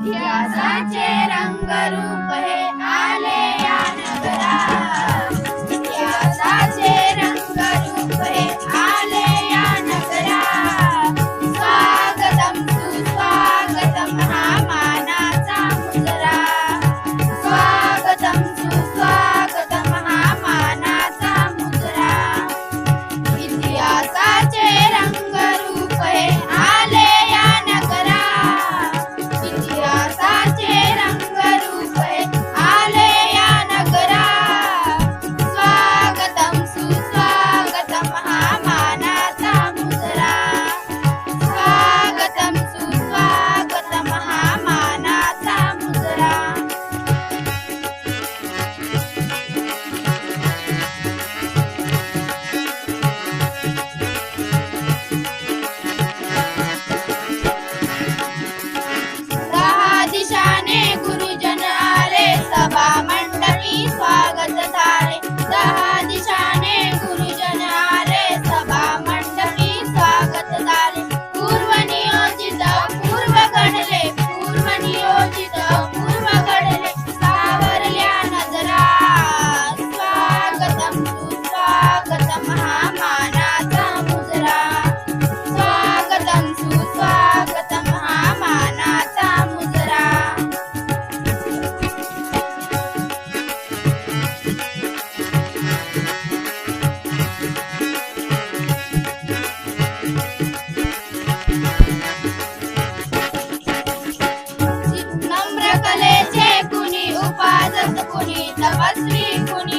इतिहासाचे रंगरूप हे आले या Asli Kuni